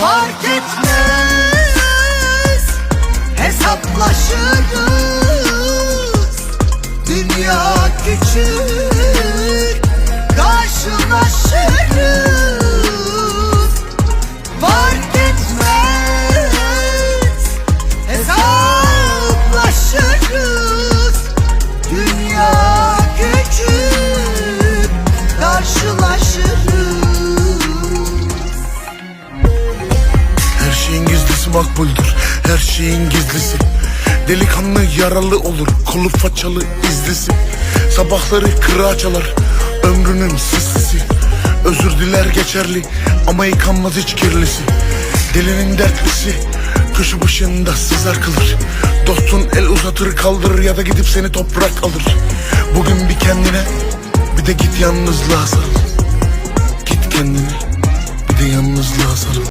Fark etmez. Hesaplaşırız. Dünya küçük. Karşılaşırız. Fark etmez. Hesaplaşırız. Dünya küçük. Karşılaşırız şeyin gizlisi makbuldür Her şeyin gizlisi. Delikanlı yaralı olur Kolu façalı izlisi. Sabahları kırağa çalar Ömrünün sislisi Özür diler geçerli Ama yıkanmaz hiç kirlisi. Delinin dertlisi Köşe başında sızar kalır Dostun el uzatır kaldırır Ya da gidip seni toprak alır. Bugün bir kendine Bir de git yalnızlığa sarıl